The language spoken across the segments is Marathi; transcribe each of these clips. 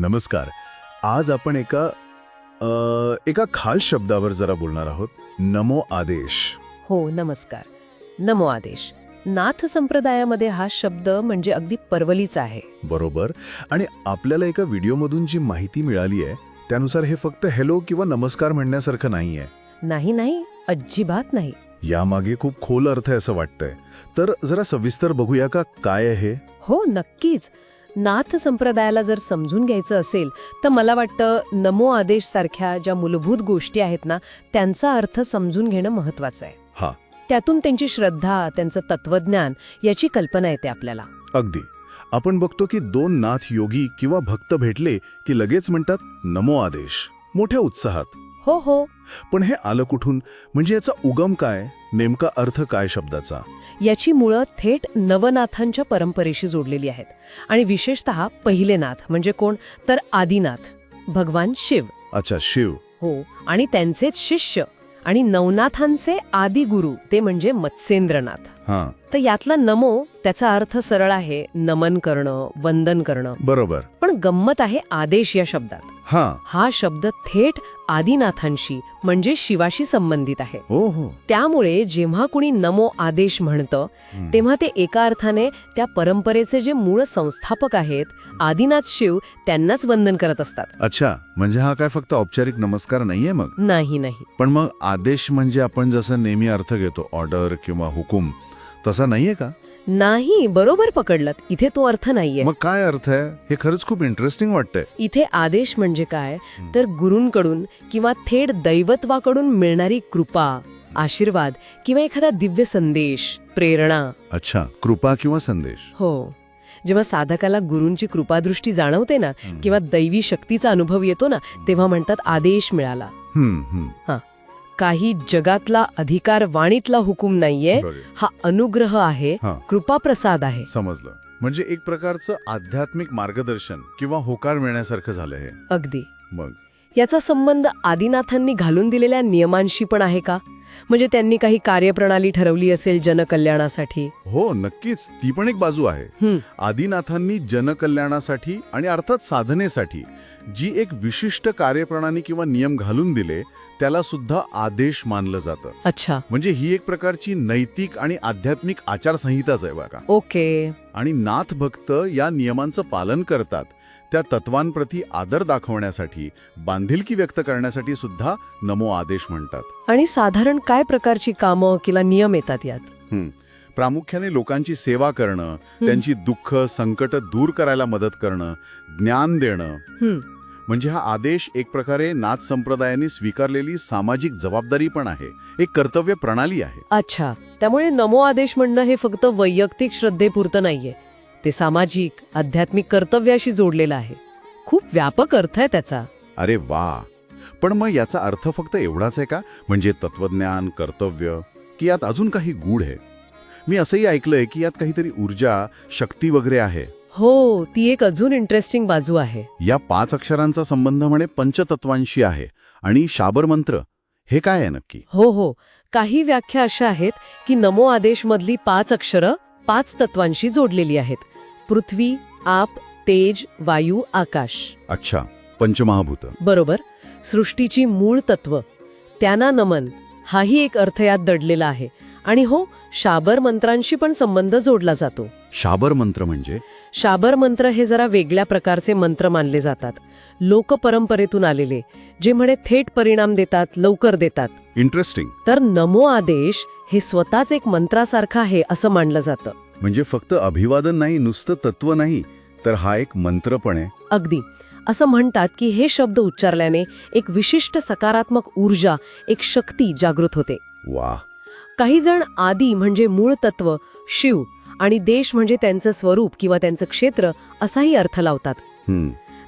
नमस्कार. आज आपण एका अ, एका खास शब्दावर जरा बोलणार आहोत. नमो आदेश. हो नमस्कार. नमो आदेश. नाथ संप्रदायामध्ये हा शब्द म्हणजे अगदी परवलीचा आहे. बरोबर. आणि आपल्याला एका व्हिडिओमधून जी माहिती मिळाली आहे त्यानुसार हे फक्त हॅलो किंवा नमस्कार म्हणण्यासारखं नाही आहे. नाही नाही. अजिबात नाही. यामागे खूप खोल अर्थ आहे असं वाटतंय. तर जरा सविस्तर बघूया का काय आहे हे? हो नक्कीच. नाथ संप्रदायाला जर समजून घ्यायचं असेल तर मला वाटतं नमो आदेश सारख्या ज्या मूलभूत गोष्टी आहेत ना त्यांचा अर्थ समजून घेणं महत्वाचं आहे. हा. त्यातून त्यांची श्रद्धा त्यांचं तत्वज्ञान याची कल्पना येते आपल्याला. अगदी. आपण बघतो की दोन नाथ योगी किंवा भक्त भेटले की लगेच म्हणतात नमो आदेश. मोठ्या उत्साहात. हो हो. पण हे आलं कुठून? म्हणजे याचा उगम काय? नेमका अर्थ काय शब्दाचा? याची मुळं थेट नवनाथांच्या परंपरेशी जोडलेली आहेत. आणि विशेषतः पहिले नाथ म्हणजे कोण? तर आदिनाथ भगवान शिव. अच्छा शिव. हो आणि त्यांचेच शिष्य आणि नवनाथांचे आदी गुरु ते म्हणजे मत्स्येंद्रनाथ हां. तर यातला नमो त्याचा अर्थ सरळ आहे नमन करणं वंदन करणं. बरोबर. पण गंमत आहे आदेश या शब्दात. हां. हा शब्द थेट आदिनाथांशी म्हणजे शिवाशी संबंधित आहे. हो हो. त्यामुळे जेव्हा कुणी नमो आदेश म्हणतं. तेव्हा ते एका अर्थाने त्या परंपरेचे जे मूळ संस्थापक आहेत आदिनाथ शिव त्यांनाच वंदन करत असतात. अच्छा म्हणजे हा काय फक्त औपचारिक नमस्कार नाहीये मग? नाही नाही. पण मग आदेश म्हणजे आपण जसं नेहमी अर्थ घेतो ऑर्डर किंवा हुकूम तसा नाहीये का? नाही बरोबर पकडलं इथे तो अर्थ नाहीये. मग काय अर्थ आहे? हे खरंच खूप इंटरेस्टिंग वाटतंय. इथे आदेश म्हणजे काय? तर गुरूंकडून किंवा थेट दैवत्वाकडून मिळणारी कृपा आशीर्वाद किंवा एखादा दिव्य संदेश प्रेरणा. अच्छा कृपा किंवा संदेश. हो. जेव्हा साधकाला गुरूंची कृपादृष्टी जाणवते ना किंवा दैवी शक्तीचा अनुभव येतो ना तेव्हा म्हणतात आदेश मिळाला. हम्म हम्म. काही जगातला अधिकार वाणीतला हुकूम नाहीये. हा अनुग्रह आहे हा. कृपाप्रसाद आहे. समजलं. म्हणजे एक प्रकारचं आध्यात्मिक मार्गदर्शन किंवा होकार मिळण्यासारखं झालं हे. अगदी. मग? याचा संबंध आदिनाथांनी घालून दिलेल्या नियमांशी पण आहे का? म्हणजे त्यांनी काही कार्यप्रणाली ठरवली असेल जनकल्याणासाठी? हो नक्कीच. ती पण एक बाजू आहे. आदिनाथांनी जनकल्याणासाठी आणि अर्थात साधनेसाठी जी एक विशिष्ट कार्यप्रणाली किंवा नियम घालून दिले त्याला सुद्धा आदेश मानलं जातं. अच्छा. म्हणजे ही एक प्रकारची नैतिक आणि आध्यात्मिक आचारसंहिताच आहे बघा. ओके. आणि नाथ भक्त या नियमांचं पालन करतात त्या तत्वांप्रती आदर दाखवण्यासाठी बांधिलकी व्यक्त करण्यासाठी सुद्धा नमो आदेश म्हणतात. आणि साधारण काय प्रकारची कामं किंवा नियम येतात यात? हं. प्रामुख्याने लोकांची सेवा करणं त्यांची दुःख संकट दूर करायला मदत करणं ज्ञान देणं. म्हणजे हा आदेश एक प्रकारे नाथ संप्रदायाने स्वीकारलेली सामाजिक जबाबदारी पण आहे. एक कर्तव्य प्रणाली आहे. अच्छा. त्यामुळे नमो आदेश म्हणणं हे फक्त वैयक्तिक श्रद्धेपुरतं नाहीये. ते सामाजिक आध्यात्मिक कर्तव्याशी जोडलेलं आहे. खूप व्यापक अर्थ आहे त्याचा. अरे वा! पण मग याचा अर्थ फक्त एवढाच आहे का? म्हणजे तत्वज्ञान कर्तव्य की यात अजून काही गूढ आहे? मी असंही ऐकलंय की यात काहीतरी ऊर्जा शक्ती वगैरे आहे. हो ती एक अजून इंटरेस्टिंग बाजू आहे. या पाच अक्षरांचा संबंध म्हणे पंचतत्वांशी आहे. आणि शाबर मंत्र हे काय आहे नक्की? हो हो. काही व्याख्या अशा आहेत की नमो आदेश मधली पाच अक्षरं पाच तत्वांशी जोडलेली आहेत. पृथ्वी आप तेज वायू आकाश. अच्छा पंचमहाभूत. बरोबर. सृष्टीची मूळ तत्व. त्यांना नमन हाही एक अर्थ यात दडलेला आहे. आणि हो शाबर मंत्रांशी पण संबंध जोडला जातो. शाबर मंत्र म्हणजे? शाबर मंत्र हे जरा वेगळ्या प्रकारचे मंत्र मानले जातात. लोकपरंपरेतून आलेले जे म्हणे थेट परिणाम देतात लवकर देतात. इंटरेस्टिंग तर नमो आदेश हे स्वतःच एक मंत्रासारखं आहे असं मानलं जातं. म्हणजे फक्त अभिवादन नाही नुसतं तत्व नाही तर हा एक मंत्र पण आहे. अगदी. असं म्हणतात की हे शब्द उच्चारल्याने एक विशिष्ट सकारात्मक ऊर्जा एक शक्ती जागृत होते. वा काही जण आदी म्हणजे मूळ तत्व शिव आणि देश म्हणजे त्यांचं स्वरूप किंवा त्यांचं क्षेत्र असाही अर्थ लावतात.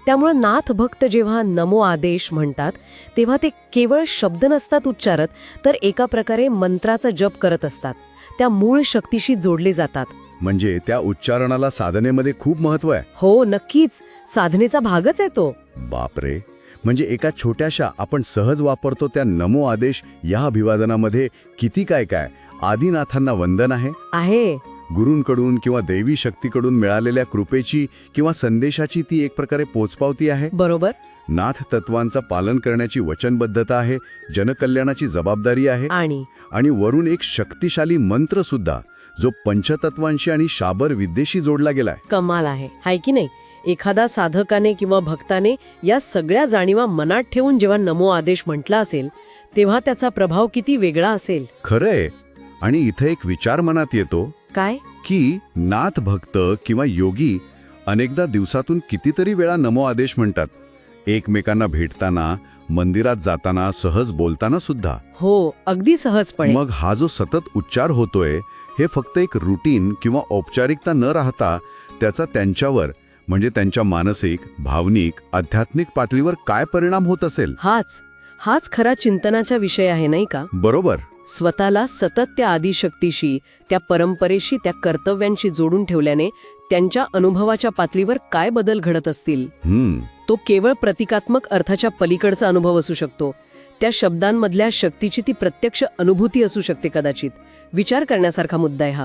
त्यामुळे नाथ भक्त जेव्हा नमो आदेश म्हणतात तेव्हा ते केवळ शब्द नसतात उच्चारत तर एका प्रकारे मंत्राचा जप करत असतात. त्या मूळ शक्तीशी जोडले जातात. म्हणजे त्या उच्चारणाला साधनेमध्ये खूप महत्त्व आहे. हो नक्कीच. साधनेचा भागच आहे तो. बापरे. म्हणजे एका छोट्याशा आपण सहज वापरतो त्या नमो आदेश या अभिवादनामध्ये किती काय काय? आदिनाथांना वंदन आहे? आहे. गुरूंकडून किंवा दैवी शक्तीकडून मिळालेल्या कृपेची किंवा संदेशाची ती एक प्रकारे पोचपावती आहे? बरोबर. नाथ तत्वांचा पालन करण्याची वचनबद्धता आहे जनकल्याणाची जबाबदारी आहे आणि? आणि वरून एक शक्तिशाली मंत्र सुद्धा जो पंचतत्वांशी आणि शाबर विद्येशी जोडला गेलाय. कमाल आहे. हाय की नाही? एखादा साधकाने किंवा भक्ताने या सगळ्या जाणीवा मनात ठेवून जेव्हा नमो आदेश म्हटला असेल तेव्हा त्याचा प्रभाव किती वेगळा असेल? खरंय. आणि इथं एक विचार मनात येतो काय? की नाथ भक्त किंवा योगी अनेकदा दिवसातून कितीतरी वेळा नमो आदेश म्हणतात. एकमेकांना भेटताना मंदिरात जाताना सहज बोलताना सुद्धा. हो अगदी सहजपणे. मग हा जो सतत उच्चार होतोय हे फक्त एक रुटीन किंवा औपचारिकता न राहता त्याचा त्यांच्यावर म्हणजे त्यांच्या मानसिक भावनिक आध्यात्मिक पातळीवर काय परिणाम होत असेल? हाच हाच खरा चिंतनाचा विषय आहे नाही का? बरोबर. स्वतःला सतत त्या आदिशक्तीशी त्या परंपरेशी त्या कर्तव्यांशी जोडून ठेवल्याने त्यांच्या अनुभवाच्या पातळीवर काय बदल घडत असतील? हम्म. तो केवळ प्रतिकात्मक अर्थाच्या पलीकडचा अनुभव असू शकतो. त्या शब्दांमधल्या शक्तीची ती प्रत्यक्ष अनुभूती असू शकते कदाचित. विचार करण्यासारखा मुद्दा आहे हा.